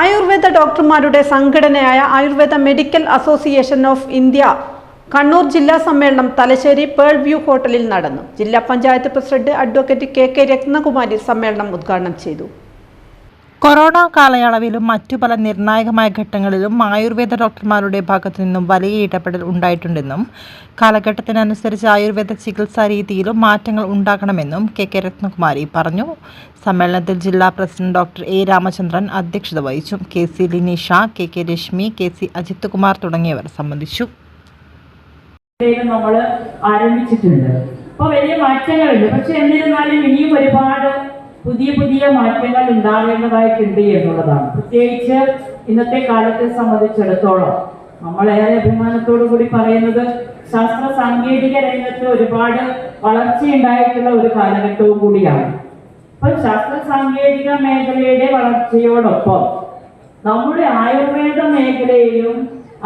ആയുർവേദ ഡോക്ടർമാരുടെ സംഘടനയായ Ayurveda medical association of India Kannur ജില്ലാ സമ്മേളനം തലശ്ശേരി പേൾ വ്യൂ ഹോട്ടലിൽ നടന്നു. ജില്ലാ panchayat president advocate K K Rathnakumari സമ്മേളനം ഉദ്ഘാടനം ചെയ്തു. കൊറോണ കാലയളവിലും മറ്റു പല നിർണായകമായ ഘട്ടങ്ങളിലും ആയുർവേദ ഡോക്ടർമാരുടെ ഭാഗത്തു നിന്നും വലിയ ഇടപെടൽ ഉണ്ടായിട്ടുണ്ടെന്നും കാലഘട്ടത്തിനനുസരിച്ച് ആയുർവേദ ചികിത്സാ രീതിയിലും മാറ്റങ്ങൾ ഉണ്ടാകണമെന്നും കെ കെ രത്നകുമാരി പറഞ്ഞു. സമ്മേളനത്തിൽ ജില്ലാ പ്രസിഡന്റ് ഡോക്ടർ എ രാമചന്ദ്രൻ അധ്യക്ഷത വഹിച്ചു. K C Linisha K K Rashmi K C Ajith Kumar തുടങ്ങിയവർ സംബന്ധിച്ചു. നമ്മൾ ആരംഭിച്ചിട്ടുണ്ട്. വലിയ മാറ്റങ്ങളുണ്ട്. പക്ഷെ എന്നിരുന്നാലും ഇനിയും ഒരുപാട് പുതിയ പുതിയ മാറ്റങ്ങൾ ഉണ്ടാകേണ്ടതായിട്ടുണ്ട് എന്നുള്ളതാണ്. പ്രത്യേകിച്ച് ഇന്നത്തെ കാലത്തെ സംബന്ധിച്ചിടത്തോളം നമ്മളേറെ അഭിമാനത്തോടു കൂടി പറയുന്നത് ശാസ്ത്ര സാങ്കേതിക രംഗത്ത് ഒരുപാട് വളർച്ചയുണ്ടായിട്ടുള്ള ഒരു കാലഘട്ടവും കൂടിയാണ്. അപ്പൊ ശാസ്ത്ര സാങ്കേതിക മേഖലയുടെ വളർച്ചയോടൊപ്പം നമ്മുടെ ആയുർവേദ മേഖലയിലും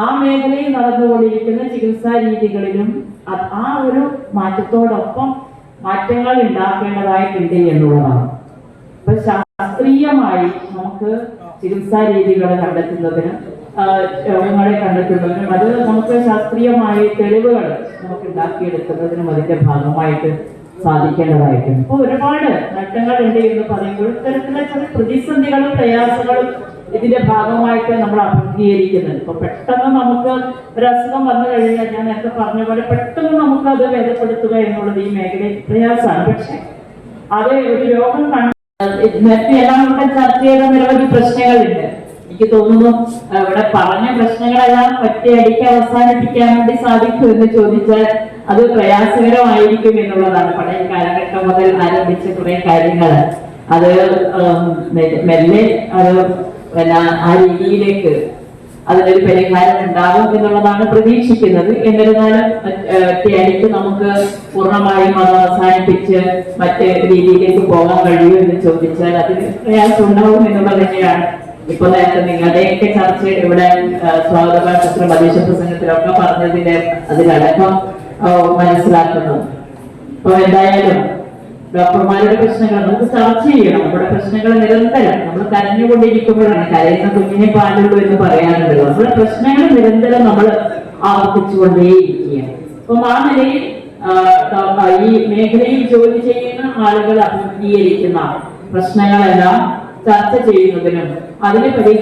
ആ മേഖലയിൽ നടന്നുകൊണ്ടിരിക്കുന്ന ചികിത്സാ രീതികളിലും ആ ഒരു മാറ്റത്തോടൊപ്പം മാറ്റങ്ങൾ ഉണ്ടാക്കേണ്ടതായിട്ടുണ്ട് എന്നുള്ളതാണ്. ഇപ്പൊ ശാസ്ത്രീയമായി നമുക്ക് ചികിത്സാ രീതികളെ കണ്ടെത്തുന്നതിന് രോഗങ്ങളെ കണ്ടെത്തുന്നതിനും അത് നമുക്ക് ശാസ്ത്രീയമായ തെളിവുകൾ നമുക്ക് ഉണ്ടാക്കിയെടുക്കുന്നതിനും അതിന്റെ ഭാഗമായിട്ട് സാധിക്കേണ്ടതായിട്ടുണ്ട്. ഇപ്പൊ ഒരുപാട് നേട്ടങ്ങൾ ഉണ്ട് എന്ന് പറയുമ്പോൾ ഇത്തരത്തിലുള്ള ചില പ്രതിസന്ധികളും പ്രയാസങ്ങളും ഇതിന്റെ ഭാഗമായിട്ട് നമ്മൾ അഭിമുഖീകരിക്കുന്നത് ഇപ്പൊ പെട്ടെന്ന് നമുക്ക് ഒരു അസുഖം വന്നു കഴിഞ്ഞാൽ ഞാൻ നേരത്തെ പറഞ്ഞ പോലെ പെട്ടെന്ന് നമുക്ക് അത് ഭേദപ്പെടുത്തുക എന്നുള്ളത് ഈ മേഖലയിൽ പ്രയാസമാണ്. പക്ഷെ അത് ഒരു രോഗം എല്ലാം ഇവിടെ ചർച്ച ചെയ്ത നിരവധി പ്രശ്നങ്ങളുണ്ട്. എനിക്ക് തോന്നുന്നു ഇവിടെ പറഞ്ഞ പ്രശ്നങ്ങളെല്ലാം ഒറ്റയടിക്ക് അവസാനിപ്പിക്കാൻ വേണ്ടി സാധിക്കും എന്ന് ചോദിച്ചാൽ അത് പ്രയാസകരമായിരിക്കും എന്നുള്ളതാണ്. പഴയ കാലഘട്ടം മുതൽ ആരംഭിച്ച കുറെ കാര്യങ്ങൾ. അത് മെല്ലെ അത് ആ രീതിയിലേക്ക് അതിനൊരു പരിഹാരം ഉണ്ടാകും എന്നുള്ളതാണ് പ്രതീക്ഷിക്കുന്നത്. എന്നിരുന്നാലും ഏഹ്, നമുക്ക് പൂർണമായും അത് അവസാനിപ്പിച്ച് മറ്റേ രീതിയിലേക്ക് പോകാൻ കഴിയും എന്ന് ചോദിച്ചാൽ അതിന് പ്രയാസം ഉണ്ടാവും എന്നുള്ളത് തന്നെയാണ്. ഇപ്പൊ നേരത്തെ നിങ്ങളുടെയൊക്കെ ചർച്ച ഇവിടെ സ്വാഗത പ്രദേശ പ്രസംഗത്തിലൊക്കെ പറഞ്ഞതിന്റെ അതിലടക്കം മനസ്സിലാക്കുന്നു. അപ്പൊ എന്തായാലും ഡോക്ടർമാരുടെ പ്രശ്നങ്ങൾ നമുക്ക് ചർച്ച ചെയ്യണം. നമ്മുടെ പ്രശ്നങ്ങൾ നിരന്തരം നമ്മൾ കരഞ്ഞുകൊണ്ടിരിക്കുമ്പോഴാണ് കരയുന്ന കുഞ്ഞിനെ പാലുള്ളൂ എന്ന് പറയാറുണ്ടല്ലോ നമ്മുടെ പ്രശ്നങ്ങൾ നിരന്തരം നമ്മൾ ആവർത്തിച്ചുകൊണ്ടേയിരിക്കുകയാണ്. അപ്പം ആ നിലയിൽ ഈ മേഖലയിൽ ജോലി ചെയ്യുന്ന ആളുകൾ അഭിമുഖീകരിക്കുന്ന പ്രശ്നങ്ങളെല്ലാം ചർച്ച ചെയ്യുന്നതിനും അതിന് പരിഹാരം